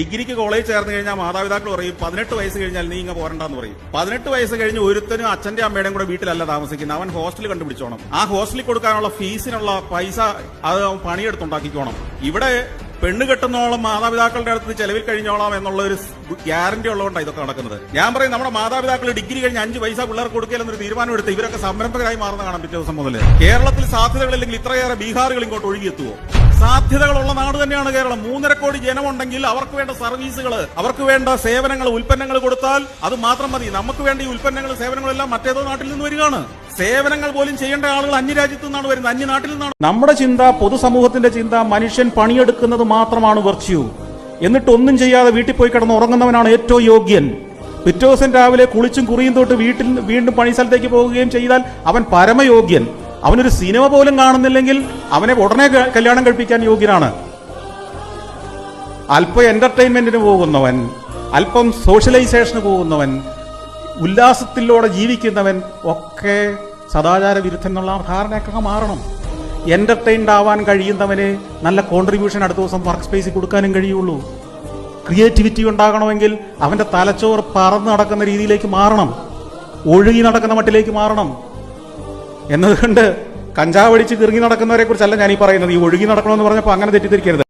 ഡിഗ്രിക്ക് കോളേജ് ചേർന്ന് കഴിഞ്ഞാൽ മാതാപിതാക്കൾ പറയും പതിനെട്ട് വയസ്സ് കഴിഞ്ഞാൽ നീ ഇങ്ങ് പോരണ്ടെന്ന് പറയും. പതിനെട്ട് വയസ്സ് കഴിഞ്ഞ് ഒരുത്തനും അച്ഛന്റെ അമ്മയുടെയും കൂടെ വീട്ടിലല്ല താമസിക്കുന്നത്. അവൻ ഹോസ്റ്റൽ കണ്ടുപിടിച്ചോണം. ആ ഹോസ്റ്റലിൽ കൊടുക്കാനുള്ള ഫീസിനുള്ള പൈസ അത് പണിയെടുത്തുണ്ടാക്കിക്കോണം. ഇവിടെ പെണ്ണ് കെട്ടുന്നോളം മാതാപിതാക്കളുടെ അടുത്ത് ചെലവിൽ കഴിഞ്ഞോളാം എന്നുള്ള ഒരു ഗ്യാരണ്ടി ഉള്ളതുകൊണ്ടാണ് ഇതൊക്കെ നടക്കുന്നത്. ഞാൻ പറയും നമ്മുടെ മാതാപിതാക്കൾ ഡിഗ്രി കഴിഞ്ഞ് അഞ്ച് പൈസ പിള്ളേർക്ക് കൊടുക്കില്ലെന്നൊരു തീരുമാനം എടുത്ത് ഇവരൊക്കെ സംരംഭകരായി മാറുന്ന കാണാൻ പിറ്റേ ദിവസം മുതൽ കേരളത്തിൽ സാധ്യതകളില്ലെങ്കിൽ ഇത്രയേറെ ബീഹാറുകൾ ഇങ്ങോട്ട് ഒഴുകിയെത്തുവോ? സാധ്യതകളുള്ള നാട് തന്നെയാണ് കേരളം. മൂന്നര കോടി ജനമുണ്ടെങ്കിൽ അവർക്ക് വേണ്ട സർവീസുകൾ അവർക്ക് വേണ്ട സേവനങ്ങൾ ഉൽപ്പന്നങ്ങൾ കൊടുത്താൽ അത് മാത്രം മതി. നമുക്ക് വേണ്ട ഈ ഉൽപ്പന്നങ്ങൾ സേവനങ്ങളെല്ലാം മറ്റേതോ നാട്ടിൽ നിന്ന് വരികയാണ്. സേവനങ്ങൾ പോലും ചെയ്യേണ്ട ആളുകൾ അന്യരാജ്യത്തു നിന്നാണ് വരുന്നത്. അന്യനാട്ടിൽ നിന്നാണ്. നമ്മുടെ ചിന്ത പൊതുസമൂഹത്തിന്റെ ചിന്ത മനുഷ്യൻ പണിയെടുക്കുന്നത് മാത്രമാണ് വെർച്യൂ എന്നിട്ട് ഒന്നും ചെയ്യാതെ വീട്ടിൽ പോയി കിടന്ന് ഉറങ്ങുന്നവനാണ് ഏറ്റവും യോഗ്യൻ. പിറ്റേ ദിവസം രാവിലെ കുളിച്ചും കുറിയും തൊട്ട് വീട്ടിൽ വീണ്ടും പണി സ്ഥലത്തേക്ക് പോവുകയും ചെയ്താൽ അവൻ പരമയോഗ്യൻ. അവനൊരു സിനിമ പോലും കാണുന്നില്ലെങ്കിൽ അവനെ ഉടനെ കല്യാണം കഴിപ്പിക്കാൻ യോഗ്യനാണ്. അല്പം എന്റർടൈൻമെന്റിന് പോകുന്നവൻ അല്പം സോഷ്യലൈസേഷന് പോകുന്നവൻ ഉല്ലാസത്തിലൂടെ ജീവിക്കുന്നവൻ ഒക്കെ സദാചാര വിരുദ്ധൻ എന്നുള്ള ധാരണയൊക്കെ മാറണം. എന്റർടൈൻഡ് ആവാൻ കഴിയുന്നവന് നല്ല കോൺട്രിബ്യൂഷൻ അടുത്ത ദിവസം വർക്ക് സ്പേസിൽ കൊടുക്കാനും കഴിയുള്ളൂ. ക്രിയേറ്റിവിറ്റി ഉണ്ടാകണമെങ്കിൽ അവന്റെ തലച്ചോറ് പറന്ന് നടക്കുന്ന രീതിയിലേക്ക് മാറണം. ഒഴുകി നടക്കുന്ന മട്ടിലേക്ക് മാറണം. എന്നതുകൊണ്ട് കഞ്ചാവടിച്ച് കിറങ്ങി നടക്കുന്നവരെ കുറിച്ചല്ല ഞാൻ ഈ പറയുന്നത്. ഈ ഒഴുകി നടക്കണമെന്ന് പറഞ്ഞപ്പോൾ അങ്ങനെ തെറ്റിദ്ധരിക്കരുത്.